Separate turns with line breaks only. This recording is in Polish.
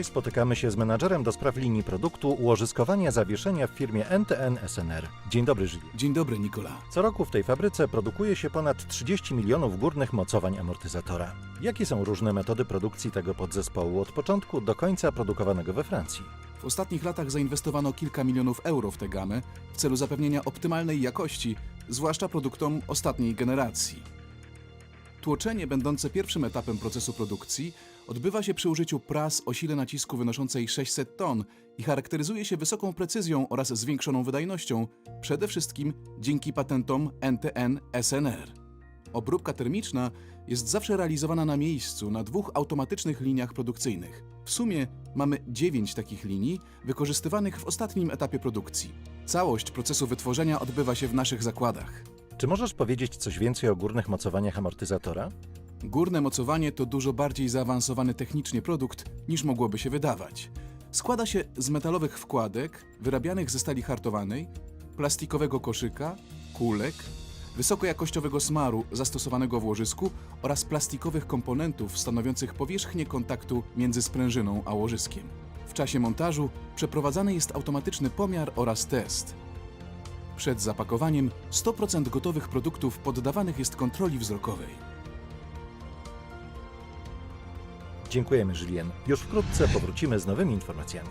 Dzisiaj spotykamy się z menadżerem do spraw linii produktu ułożyskowania zawieszenia w firmie NTN SNR. Dzień dobry, Żyli.
Dzień dobry, Nikola.
Co roku w tej fabryce produkuje się ponad 30 milionów górnych mocowań amortyzatora. Jakie są różne metody produkcji tego podzespołu od początku do końca produkowanego we Francji?
W ostatnich latach zainwestowano kilka milionów euro w tę gamę w celu zapewnienia optymalnej jakości, zwłaszcza produktom ostatniej generacji. Tłoczenie, będące pierwszym etapem procesu produkcji, odbywa się przy użyciu pras o sile nacisku wynoszącej 600 ton i charakteryzuje się wysoką precyzją oraz zwiększoną wydajnością, przede wszystkim dzięki patentom NTN SNR. Obróbka termiczna jest zawsze realizowana na miejscu na dwóch automatycznych liniach produkcyjnych. W sumie mamy 9 takich linii wykorzystywanych w ostatnim etapie produkcji. Całość procesu wytworzenia odbywa się w naszych zakładach.
Czy możesz powiedzieć coś więcej o górnych mocowaniach amortyzatora?
Górne mocowanie to dużo bardziej zaawansowany technicznie produkt niż mogłoby się wydawać. Składa się z metalowych wkładek wyrabianych ze stali hartowanej, plastikowego koszyka, kulek, wysokojakościowego smaru zastosowanego w łożysku oraz plastikowych komponentów stanowiących powierzchnię kontaktu między sprężyną a łożyskiem. W czasie montażu przeprowadzany jest automatyczny pomiar oraz test. Przed zapakowaniem 100% gotowych produktów poddawanych jest kontroli wzrokowej.
Dziękujemy, Julien. Już wkrótce powrócimy z nowymi informacjami.